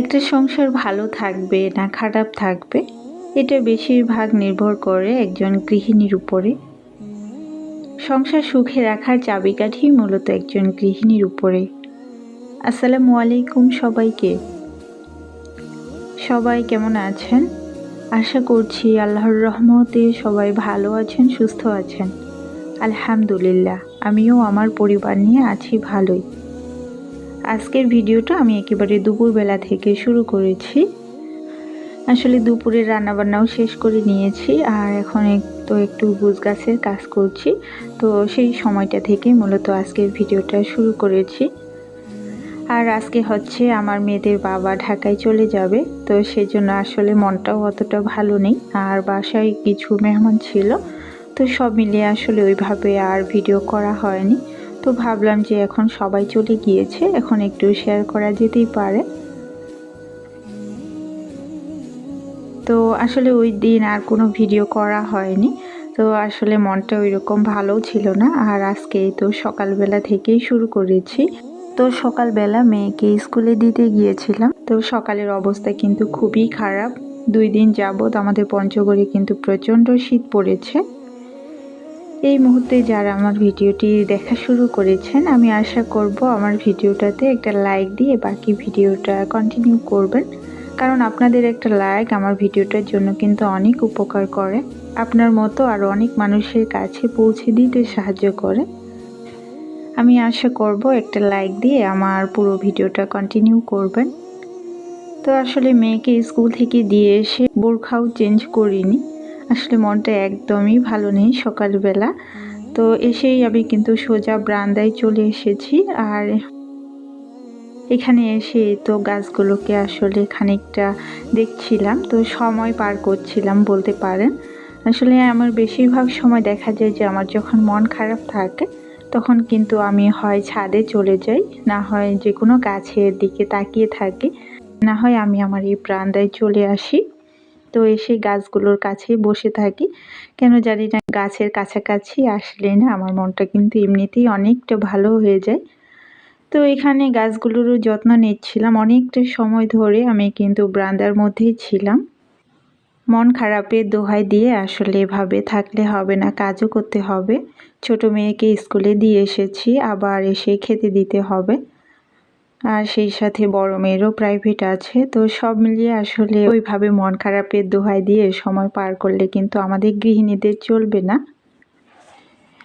একটা সংসার ভালো থাকবে না খারাপ থাকবে এটা বেশিরভাগ নির্ভর করে একজন গৃহিণীর উপরে। সংসার সুখে রাখার চাবিকাঠি মূলত একজন গৃহিণীর উপরে। আসসালামু আলাইকুম সবাইকে। সবাই কেমন আছেন? আশা করছি আল্লাহর রহমতে সবাই ভালো আছেন, সুস্থ আছেন। আলহামদুলিল্লাহ, আমিও আমার পরিবার নিয়ে আছি ভালোই। আজকের ভিডিওটা আমি একেবারে দুপুরবেলা থেকে শুরু করেছি। আসলে দুপুরে রান্নাবান্নাও শেষ করে নিয়েছি আর এখন তো একটু গুছ গাছের কাজ করছি। তো সেই সময়টা থেকে মূলত আজকের ভিডিওটা শুরু করেছি। আর আজকে হচ্ছে আমার মেয়েদের বাবা ঢাকায় চলে যাবে, তো সেই জন্য আসলে মনটাও অতটা ভালো নেই। আর বাসায় কিছু মেহমান ছিল, তো সব মিলিয়ে আসলে ওইভাবে আর ভিডিও করা হয়নি। তো ভাবলাম যে এখন সবাই চলে গিয়েছে, এখন একটু শেয়ার করা যেতেই পারে। তো আসলে ওই দিন আর কোনো ভিডিও করা হয়নি। তো আসলে মনটা ওই রকম ভালো ছিল না। আর আজকে তো সকালবেলা থেকেই শুরু করেছি। তো সকালবেলা মেয়েকে স্কুলে দিতে গিয়েছিলাম। তো সকালের অবস্থা কিন্তু খুবই খারাপ। দুই দিন যাবৎ আমাদের পঞ্চগড়ে কিন্তু প্রচণ্ড শীত পড়েছে। এই মুহূর্তে যারা আমার ভিডিওটি দেখা শুরু করেছেন, আমি আশা করব আমার ভিডিওটাতে একটা লাইক দিয়ে বাকি ভিডিওটা কন্টিনিউ করবেন। কারণ আপনাদের একটা লাইক আমার ভিডিওটার জন্য কিন্তু অনেক উপকার করে। আপনার মতো আরও অনেক মানুষের কাছে পৌঁছে দিতে সাহায্য করে। আমি আশা করব একটা লাইক দিয়ে আমার পুরো ভিডিওটা কন্টিনিউ করবেন। তো আসলে মেয়েকে স্কুল থেকে দিয়ে এসে বোরখাও চেঞ্জ করিনি। আসলে মনটা একদমই ভালো নেই সকালবেলা। তো এসেই আমি কিন্তু সোজা ব্রান্দায় চলে এসেছি। আর এখানে এসে তো গাছগুলোকে আসলে খানিকটা দেখছিলাম, তো সময় পার করছিলাম বলতে পারেন। আসলে আমার বেশিরভাগ সময় দেখা যায় যে আমার যখন মন খারাপ থাকে, তখন কিন্তু আমি হয় ছাদে চলে যাই, না হয় যে কোনো গাছের দিকে তাকিয়ে থাকি, না হয় আমি আমার এই প্রান্দায় চলে আসি। তো এসে গাছগুলোর কাছেই বসে থাকি। কেন জানি না, গাছের কাছাকাছি আসলে না আমার মনটা কিন্তু এমনিতেই অনেকটা ভালো হয়ে যায়। তো এখানে গাছগুলোরও যত্ন নিচ্ছিলাম। অনেকটা সময় ধরে আমি কিন্তু ব্রান্দার মধ্যেই ছিলাম। মন খারাপের দোহাই দিয়ে আসলে এভাবে থাকলে হবে না, কাজও করতে হবে। ছোট মেয়েকে স্কুলে দিয়ে এসেছি, আবার এসে খেতে দিতে হবে। আর সেই সাথে বড় মেয়েরও প্রাইভেট আছে, তো সব মিলিয়ে আসলে ওইভাবে মন খারাপের দোহাই দিয়ে সময় পার করলে কিন্তু আমাদের গৃহিণীদের চলবে না।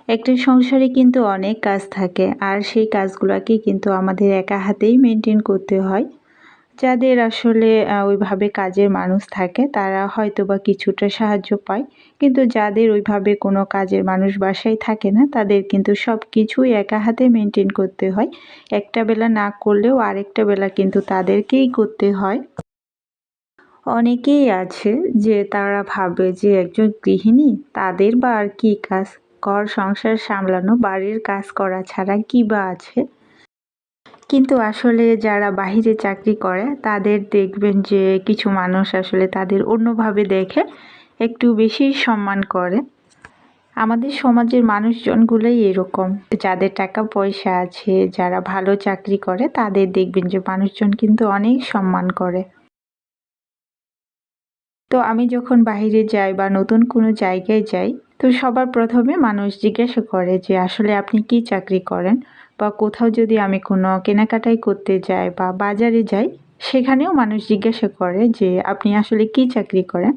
একটা সংসারে কিন্তু অনেক কাজ থাকে আর সেই কাজগুলোকে কিন্তু আমাদের একা হাতেই মেনটেন করতে হয়। যাদের আসলে ওইভাবে কাজের মানুষ থাকে, তারা হয়তো বা কিছুটা সাহায্য পায়। কিন্তু যাদের ওইভাবে কোনো কাজের মানুষ বাসায় থাকে না, তাদের কিন্তু সব কিছুই একা হাতে মেনটেন করতে হয়। একটা বেলা না করলেও আরেকটা বেলা কিন্তু তাদেরকেই করতে হয়। অনেকেই আছে যে তারা ভাবে যে একজন গৃহিণী, তাদের বা আর কী কাজ? ঘর সংসার সামলানো, বাড়ির কাজ করা ছাড়া কী বা আছে? কিন্তু আসলে যারা বাহিরে চাকরি করে, তাদের দেখবেন যে কিছু মানুষ আসলে তাদের অন্যভাবে দেখে, একটু বেশি সম্মান করে। আমাদের সমাজের মানুষজনগুলোই এরকম। যাদের টাকা পয়সা আছে, যারা ভালো চাকরি করে, তাদের দেখবেন যে মানুষজন কিন্তু অনেক সম্মান করে। তো আমি যখন বাহিরে যাই বা নতুন কোনো জায়গায় যাই তো সবার প্রথমে মানুষ জিজ্ঞাসা করে যে, আসলে আপনি কি চাকরি করেন? বা কোথাও যদি আমি কোনো কেনাকাটাই করতে যাই বা বাজারে যাই, সেখানেও মানুষ জিজ্ঞাসা করে যে, আপনি আসলে কি চাকরি করেন?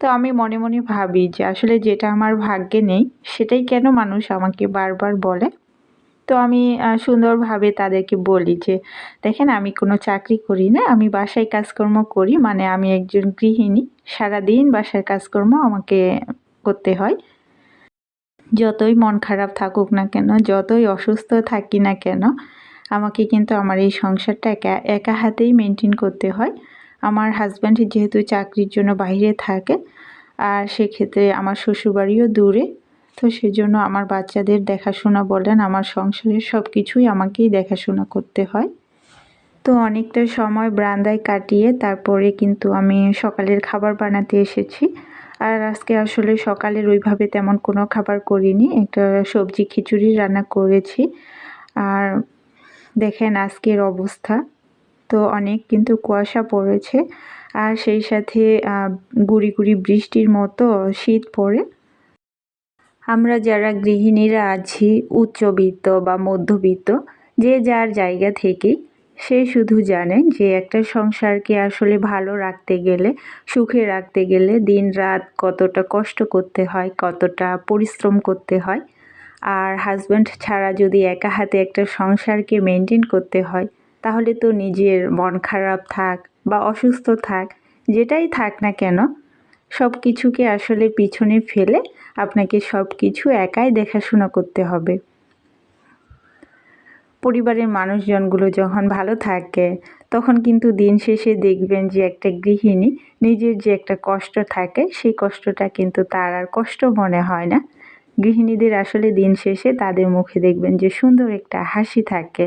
তো আমি মনে মনে ভাবি যে, আসলে যেটা আমার ভাগ্যে নেই, সেটাই কেন মানুষ আমাকে বারবার বলে? তো আমি সুন্দরভাবে তাদেরকে বলি যে, দেখেন, আমি কোনো চাকরি করি না, আমি বাসায় কাজকর্ম করি। মানে আমি একজন গৃহিণী, সারাদিন বাসার কাজকর্ম আমাকে করতে হয়। যতই মন খারাপ থাকুক না কেন, যতই অসুস্থ থাকি না কেন, আমাকে কিন্তু আমার এই সংসারটা একা একা হাতেই মেনটেন করতে হয়। আমার হাজব্যান্ড যেহেতু চাকরির জন্য বাইরে থাকে, আর সেক্ষেত্রে আমার শ্বশুরবাড়িও দূরে, তো সেজন্য আমার বাচ্চাদের দেখাশোনা বলেন, আমার সংসারের সব কিছুই আমাকেই দেখাশোনা করতে হয়। তো অনেকটা সময় ব্রান্দায় কাটিয়ে তারপরে কিন্তু আমি সকালের খাবার বানাতে এসেছি। আর আজকে আসলে সকালের ওইভাবে তেমন কোনো খাবার করিনি। একটা সবজি খিচুড়ি রান্না করেছি। আর দেখেন আজকের অবস্থা। তো অনেক কিন্তু কুয়াশা পড়েছে। আর সেই সাথে গুড়ি গুড়ি বৃষ্টির মতো শীত পড়ে। আমরা যারা গৃহিণীরা আছি, উচ্চবিত্ত বা মধ্যবিত্ত, যে যার জায়গা থেকেই সে শুধু জানে যে একটা সংসারকে আসলে ভালো রাখতে গেলে, সুখে রাখতে গেলে দিন রাত কতটা কষ্ট করতে হয়, কতটা পরিশ্রম করতে হয়। আর হাজব্যান্ড ছাড়া যদি একা হাতে একটা সংসারকে মেনটেন করতে হয়, তাহলে তো নিজের মন খারাপ থাক বা অসুস্থ থাক, যেটাই থাক না কেন সব কিছুকে আসলে পিছনে ফেলে আপনাকে সব কিছু একাই দেখাশোনা করতে হবে। পরিবারের মানুষজনগুলো যখন ভালো থাকে, তখন কিন্তু দিন শেষে দেখবেন যে একটা গৃহিণী নিজের যে একটা কষ্ট থাকে, সেই কষ্টটা কিন্তু তার আর কষ্ট মনে হয় না। গৃহিণীদের আসলে দিন শেষে তাদের মুখে দেখবেন যে সুন্দর একটা হাসি থাকে।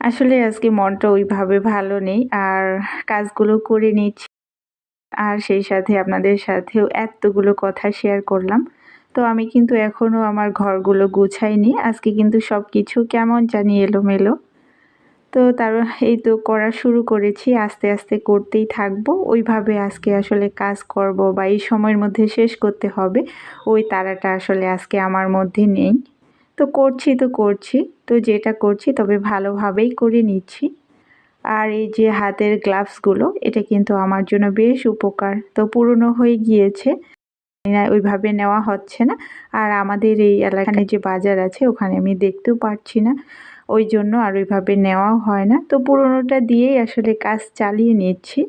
আসলে আজকে মনটা ওইভাবে ভালো নেই, আর কাজগুলো করে নিচ্ছি। আর সেই সাথে আপনাদের সাথেও এতগুলো কথা শেয়ার করলাম। তো আমি কিন্তু এখনও আমার ঘরগুলো গুছাইনি। আজকে কিন্তু সব কিছু কেমন জানি এলোমেলো। তো তার এই তো করা শুরু করেছি, আস্তে আস্তে করতেই থাকব। ওইভাবে আজকে আসলে কাজ করব বা এই সময়ের মধ্যে শেষ করতে হবে। ওই তারাটা আসলে আজকে আমার মধ্যে নেই। তো করছি তো করছি, তো যেটা করছি তবে ভালোভাবেই করে নিচ্ছি। আর এই যে হাতের গ্লাভসগুলো এটা কিন্তু আমার জন্য বেশ উপকার। তো পুরনো হয়ে গিয়েছে। ওইভাবে নেওয়া হচ্ছে না। আর আমাদের এই এলাকায় যে বাজার আছে, ওখানে আমি দেখতেও পারছি না। ওই জন্য আর ওইভাবে নেওয়াও হয় না। তো পুরোনোটা দিয়েই আসলে কাজ চালিয়ে নিচ্ছি।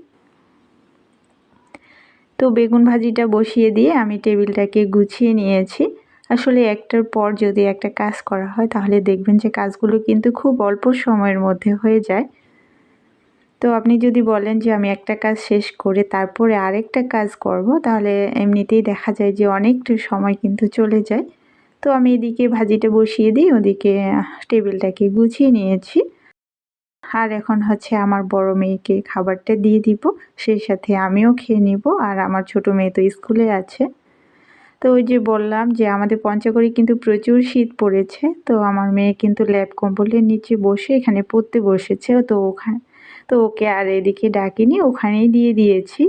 তো বেগুন ভাজিটা বসিয়ে দিয়ে আমি টেবিলটাকে গুছিয়ে নিয়েছি। আসলে একটার পর যদি একটা কাজ করা হয়, তাহলে দেখবেন যে কাজগুলো কিন্তু খুব অল্প সময়ের মধ্যে হয়ে যায়। তো আপনি যদি বলেন যে আমি একটা কাজ শেষ করে তারপরে আরেকটা কাজ করব, তাহলে এমনিতেই দেখা যায় যে অনেকটা সময় কিন্তু চলে যায়। তো আমি এদিকে ভাজিটা বসিয়ে দিই, ওদিকে টেবিলটাকে গুছিয়ে নিয়েছি। আর এখন হচ্ছে আমার বড় মেয়েকে খাবারটা দিয়ে দিব, সেই সাথে আমিও খেয়ে নিব, আর আমার ছোট মেয়ে তো স্কুলে আছে। তো ওই যে বললাম যে আমাদের পঞ্চগড়ে কিন্তু প্রচুর শীত পড়েছে, তো আমার মেয়ে কিন্তু ল্যাব কম্বলের নিচে বসে এখানে পড়তে বসেছে, তো ওখানে তো ওকে আর এদিকে ডাকিনি, ওখানেই দিয়ে দিয়েছি।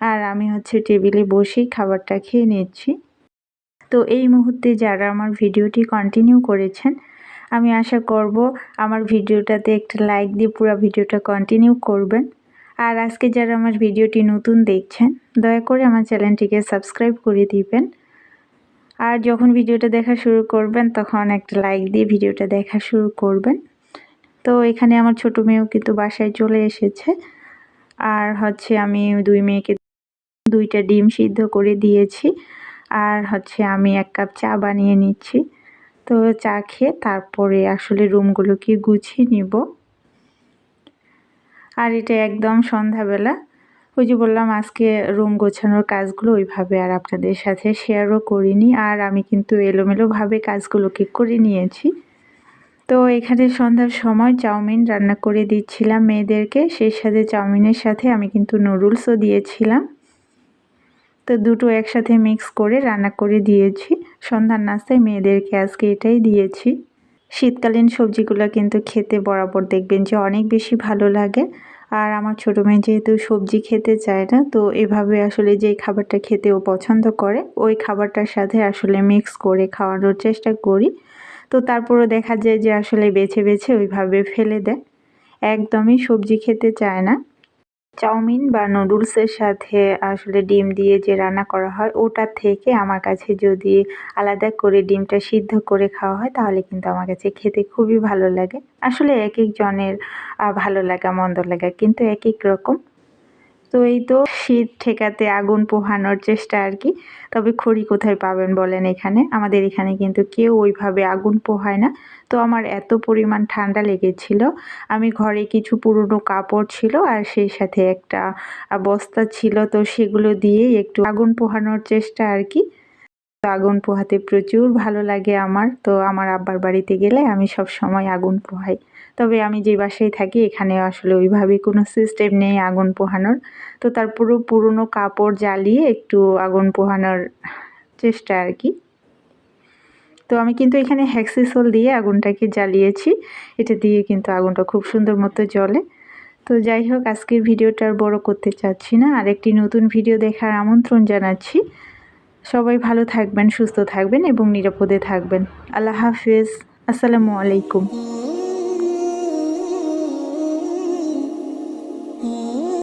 আর আমি হচ্ছে টেবিলে বসেই খাবারটা খেয়ে নিচ্ছি। তো এই মুহূর্তে যারা আমার ভিডিওটি কন্টিনিউ করেছেন, আমি আশা করব আমার ভিডিওটাতে একটা লাইক দিয়ে পুরো ভিডিওটা কন্টিনিউ করবেন। আর আজকে যারা আমার ভিডিওটি নতুন দেখছেন, দয়া করে আমার চ্যানেলটিকে সাবস্ক্রাইব করে দিবেন। আর যখন ভিডিওটা দেখা শুরু করবেন, তখন একটা লাইক দিয়ে ভিডিওটা দেখা শুরু করবেন। তো এখানে আমার ছোট মেয়েও কিন্তু বাসায় চলে এসেছে। আর হচ্ছে আমি দুই মেয়েকে দুইটা ডিম সিদ্ধ করে দিয়েছি। আর হচ্ছে আমি এক কাপ চা বানিয়ে নিচ্ছি। তো চা খেয়ে তারপরে আসলে রুমগুলোকে গুছিয়ে নিব। আর এটা একদম সন্ধ্যাবেলা। ওই যে বললাম, আজকে রুম গোছানোর কাজগুলো ওইভাবে আর আপনাদের সাথে শেয়ারও করিনি। আর আমি কিন্তু এলোমেলোভাবে কাজগুলোকে করে নিয়েছি। তো এখানে সন্ধ্যার সময় চাউমিন রান্না করে দিচ্ছিলাম মেয়েদেরকে। সেই সাথে চাউমিনের সাথে আমি কিন্তু নুডলসও দিয়েছিলাম। তো দুটো একসাথে মিক্স করে রান্না করে দিয়েছি। সন্ধ্যার নাস্তায় মেয়েদেরকে আজকে এটাই দিয়েছি। শীতকালীন সবজিগুলো কিন্তু খেতে বরাবর দেখবেন যে অনেক বেশি ভালো লাগে। আর আমার ছোটো মেয়ে যেহেতু সবজি খেতে চায় না, তো এভাবে আসলে যেই খাবারটা খেতে ও পছন্দ করে, ওই খাবারটার সাথে আসলে মিক্স করে খাওয়ানোর চেষ্টা করি। তো তারপরও দেখা যায় যে আসলে বেছে বেছে ওইভাবে ফেলে দেয়। একদমই সবজি খেতে চায় না। চাউমিন বা নুডলসের সাথে আসলে ডিম দিয়ে যে রান্না করা হয়, ওটা থেকে আমার কাছে যদি আলাদা করে ডিমটা সিদ্ধ করে খাওয়া হয়, তাহলে কিন্তু আমার কাছে খেতে খুবই ভালো লাগে। আসলে এক একজনের ভালো লাগা, মন্দ লাগা কিন্তু এক এক রকম। তো এই তো। শীত ঠেকাতে আগুন পোহানোর চেষ্টা আর কি। তবে খড়ি কোথায় পাবেন বলেন এখানে? আমাদের এখানে কিন্তু কেউ ওইভাবে আগুন পোহায় না। তো আমার এত পরিমাণ ঠান্ডা লেগেছিল। আমি ঘরে কিছু পুরনো কাপড় ছিল আর সেই সাথে একটা বস্তা ছিল। তো সেগুলো দিয়েই একটু আগুন পোহানোর চেষ্টা আর কি। আগুন পোহাতে প্রচুর ভালো লাগে আমার। তো আমার আব্বার বাড়িতে গেলে আমি সব সময় আগুন পোহাই। তবে আমি যে বাসায় থাকি, এখানে আসলে ওইভাবে কোনো সিস্টেম নেই আগুন পোহানোর। তো তার পুরো পুরনো কাপড় জ্বালিয়ে একটু আগুন পোহানোর চেষ্টা আর কি। তো আমি কিন্তু এখানে হ্যাক্সিসোল দিয়ে আগুনটাকে জ্বালিয়েছি। এটা দিয়ে কিন্তু আগুনটা খুব সুন্দর মতো জ্বলে। তো যাই হোক, আজকের ভিডিওটা আর বড় করতে চাচ্ছি না। আর একটি নতুন ভিডিও দেখার আমন্ত্রণ জানাচ্ছি। সবাই ভালো থাকবেন সুস্থ থাকবেন এবং নিরাপদে থাকবেন। আল্লাহ হাফিজ। আসসালামু আলাইকুম।